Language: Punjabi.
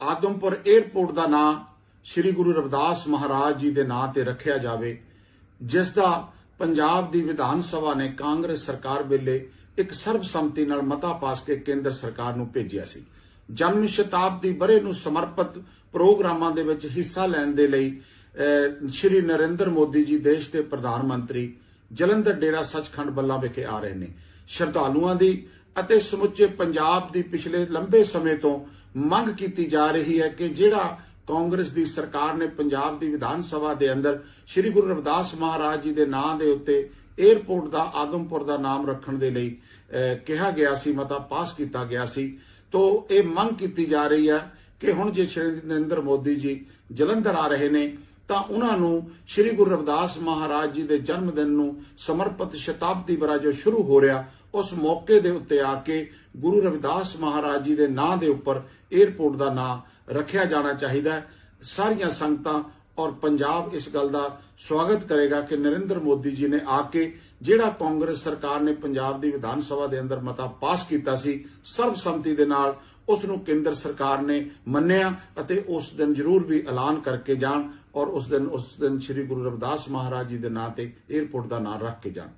ਆਦਮਪੁਰ 에ਅਰਪੋਰਟ ਦਾ ਨਾਂ ਸ੍ਰੀ ਗੁਰੂ ਰਵਿਦਾਸ ਮਹਾਰਾਜ ਜੀ ਦੇ ਨਾਂ ਤੇ ਰੱਖਿਆ ਜਾਵੇ, ਜਿਸ ਦਾ ਪੰਜਾਬ ਦੀ ਵਿਧਾਨ ਸਭਾ ਨੇ ਕਾਂਗਰਸ ਸਰਕਾਰ ਵੇਲੇ ਇੱਕ ਸਰਬਸੰਮਤੀ ਨਾਲ ਮਤਾ ਪਾਸ ਕੇ ਕੇਂਦਰ ਸਰਕਾਰ ਨੂੰ ਭੇਜਿਆ ਸੀ। ਜਨਮ ਸ਼ਤਾਬਦੀ ਬਰੇ ਨੂੰ ਸਮਰਪਿਤ ਪ੍ਰੋਗਰਾਮਾਂ ਦੇ ਵਿੱਚ ਹਿੱਸਾ ਲੈਣ ਦੇ ਲਈ ਸ਼੍ਰੀ ਨਰਿੰਦਰ ਮੋਦੀ ਜੀ ਦੇਸ਼ ਦੇ ਪ੍ਰਧਾਨ ਮੰਤਰੀ ਜਲੰਧਰ ਡੇਰਾ ਸੱਚਖੰਡ ਬੱਲਾ ਵਿਖੇ ਆ ਰਹੇ ਨੇ। ਸ਼ਰਧਾਲੂਆਂ ਦੀ ਅਤੇ ਸਮੁੱਚੇ ਪੰਜਾਬ ਦੀ ਪਿਛਲੇ ਲੰਬੇ ਸਮੇਂ ਤੋਂ ਮੰਗ ਕੀਤੀ ਜਾ ਰਹੀ ਹੈ ਕਿ ਜਿਹੜਾ ਕਾਂਗਰਸ ਦੀ ਸਰਕਾਰ ਨੇ ਪੰਜਾਬ ਦੀ ਵਿਧਾਨ ਸਭਾ ਦੇ ਅੰਦਰ ਸ੍ਰੀ ਗੁਰੂ ਰਵਿਦਾਸ ਮਹਾਰਾਜ ਜੀ ਦੇ ਨਾਂ ਦੇ ਉੱਤੇ 에ਅਰਪੋਰਟ ਦਾ, ਆਦਮਪੁਰ ਦਾ ਨਾਮ ਰੱਖਣ ਦੇ ਲਈ ਕਿਹਾ ਗਿਆ ਸੀ, ਮਤਾ ਪਾਸ ਕੀਤਾ ਗਿਆ ਸੀ। ਤੋਂ ਇਹ ਮੰਗ ਕੀਤੀ ਜਾ ਰਹੀ ਹੈ ਕਿ ਹੁਣ ਜੇ ਸ਼੍ਰੀ ਨਰਿੰਦਰ ਮੋਦੀ ਜੀ ਜਲੰਧਰ ਆ ਰਹੇ ਨੇ ਤਾਂ ਉਹਨਾਂ ਨੂੰ ਸ੍ਰੀ ਗੁਰੂ ਰਵਿਦਾਸ ਮਹਾਰਾਜ ਜੀ ਦੇ ਜਨਮ ਦਿਨ ਨੂੰ ਸਮਰਪਿਤ ਸ਼ਤਾਬਦੀ ਵਰਾ ਜੋ ਸ਼ੁਰੂ ਹੋ ਰਿਹਾ, ਉਸ ਮੌਕੇ ਦੇ ਉੱਤੇ ਆ ਕੇ ਗੁਰੂ ਰਵਿਦਾਸ ਮਹਾਰਾਜ ਜੀ ਦੇ ਨਾਂ ਦੇ ਉੱਪਰ 에ਅਰਪੋਰਟ ਦਾ ਨਾਂ ਰੱਖਿਆ ਜਾਣਾ ਚਾਹੀਦਾ ਸਾਰੀਆਂ ਸੰਗਤਾਂ ਔਰ ਪੰਜਾਬ ਇਸ ਗੱਲ ਦਾ ਸਵਾਗਤ ਕਰੇਗਾ ਕਿ ਨਰਿੰਦਰ ਮੋਦੀ ਜੀ ਨੇ ਆ ਕੇ ਜਿਹੜਾ ਕਾਂਗਰਸ ਸਰਕਾਰ ਨੇ ਪੰਜਾਬ ਦੀ ਵਿਧਾਨ ਸਭਾ ਦੇ ਅੰਦਰ ਮਤਾ ਪਾਸ ਕੀਤਾ ਸੀ, ਸਰਬਸੰਮਤੀ ਦੇ ਨਾਲ ਉਸ ਨੂੰ ਕੇਂਦਰ ਸਰਕਾਰ ਨੇ ਮੰਨਿਆ ਅਤੇ ਉਸ ਦਿਨ ਜ਼ਰੂਰ ਵੀ ਐਲਾਨ ਕਰਕੇ ਜਾਣ। ਔਰ ਉਸ ਦਿਨ ਉਸ ਦਿਨ ਸ੍ਰੀ ਗੁਰੂ ਰਵਿਦਾਸ ਮਹਾਰਾਜ ਜੀ ਦੇ ਨਾਂ ਤੇ 에ਅਰਪੋਰਟ ਦਾ ਨਾਂ ਰੱਖ ਕੇ ਜਾਣ।